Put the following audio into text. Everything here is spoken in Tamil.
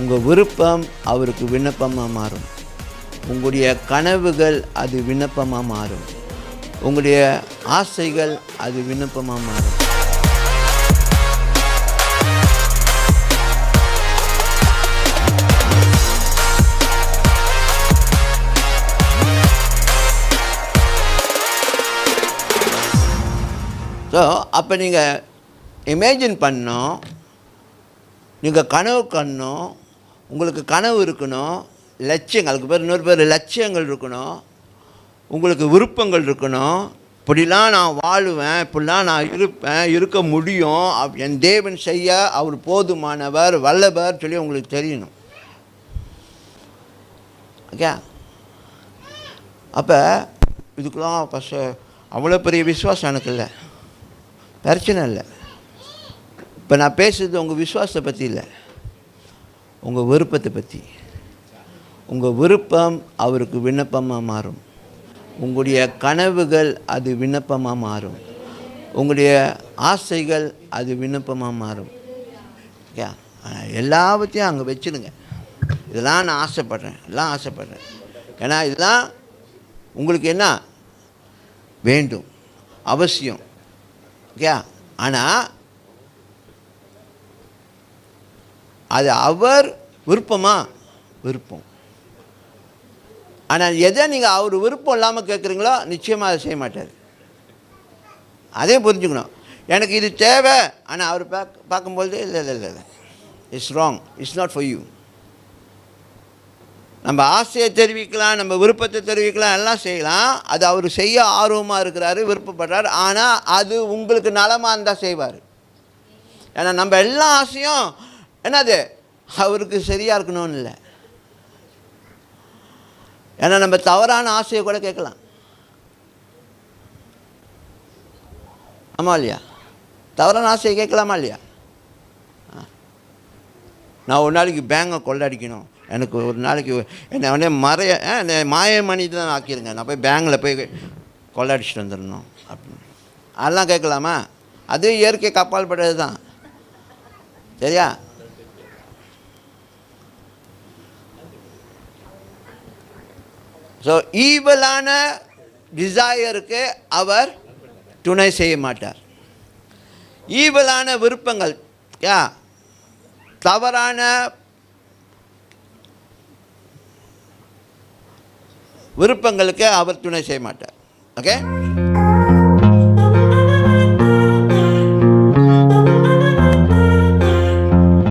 உங்கள் விருப்பம் அவருக்கு விண்ணப்பமாக மாறும். உங்களுடைய கனவுகள் அது விண்ணப்பமாக மாறும். உங்களுடைய ஆசைகள் அது விண்ணப்பமாக மாறும். ஸோ அப்போ நீங்கள் இமேஜின் பண்ணோம். நீங்கள் கனவு கண்ணோம். உங்களுக்கு கனவு இருக்கணும் லட்சியங்கள் அதுக்கு பேர் இன்னொரு பேர் லட்சியங்கள் இருக்கணும் உங்களுக்கு விருப்பங்கள் இருக்கணும். இப்படிலாம் நான் வாழுவேன் இப்படிலாம் நான் இருப்பேன் இருக்க முடியும். என் தேவன் செய்ய அவர் போதுமானவர் வல்லவர் சொல்லி உங்களுக்கு தெரியணும். ஓகே? அப்போ இதுக்குலாம் ஃபஸ்ட்டு அவ்வளோ பெரிய விசுவாசம் எனக்கு இல்லை. பிரச்சனை இல்லை. இப்போ நான் பேசுறது உங்கள் விசுவாசத்தை பற்றி இல்லை. உங்கள் விருப்பத்தை பற்றி உங்கள் விருப்பம் அவருக்கு விண்ணப்பமாக மாறும். உங்களுடைய கனவுகள் அது விண்ணப்பமாக மாறும். உங்களுடைய ஆசைகள் அது விண்ணப்பமாக மாறும். ஓகே? எல்லாவற்றையும் அங்கே வச்சிடுங்க இதெல்லாம் நான் ஆசைப்பட்றேன். எல்லாம் ஆசைப்பட்றேன். ஏன்னா இதெல்லாம் உங்களுக்கு என்ன? வேண்டும். அவசியம். ஓகே? ஆனால் அது அவர் விருப்பமா? விருப்பம். ஆனால் எதை நீங்கள் அவர் விருப்பம் இல்லாமல் கேட்குறீங்களோ நிச்சயமாக அதை செய்ய மாட்டார். அதையும் புரிஞ்சுக்கணும். எனக்கு இது தேவை. ஆனால் அவர் பார்க்க பார்க்கும்பொழுது இல்லை இல்லை இல்லை இல்லை. It's wrong it's not for you நம்ம ஆசையை தெரிவிக்கலாம் நம்ம விருப்பத்தை தெரிவிக்கலாம் எல்லாம் செய்யலாம். அது அவர் செய்ய ஆர்வமாக இருக்கிறாரு விருப்பப்படுறாரு. ஆனால் அது உங்களுக்கு நலமாக இருந்தால் செய்வார். ஏன்னா நம்ம எல்லா ஆசையும் என்னது? அவருக்கு சரியாக இருக்கணும்னு இல்லை. ஏன்னா நம்ம தவறான ஆசையை கூட கேட்கலாம். ஆமா இல்லையா? தவறான ஆசையை கேட்கலாமா இல்லையா? நான் ஒரு நாளைக்கு பேங்கை கொள்ளடிக்கணும். எனக்கு ஒரு நாளைக்கு என்னை உடனே மறைய ஆ, என்னை மாயமணி தான் ஆக்கிடுங்க நான் போய் பேங்கில் போய் கொள்ளடிச்சிட்டு வந்துடணும் அப்படின்னு. அதெல்லாம் கேட்கலாமா? அது இயற்கை கப்பால் படுறது தான். சரியா? ஸோ ஈவலான டிசையருக்கு அவர் துணை செய்ய மாட்டார். ஈவலான விருப்பங்கள் யா தவறான விருப்பங்களுக்கு அவர் துணை செய்ய மாட்டார். ஓகே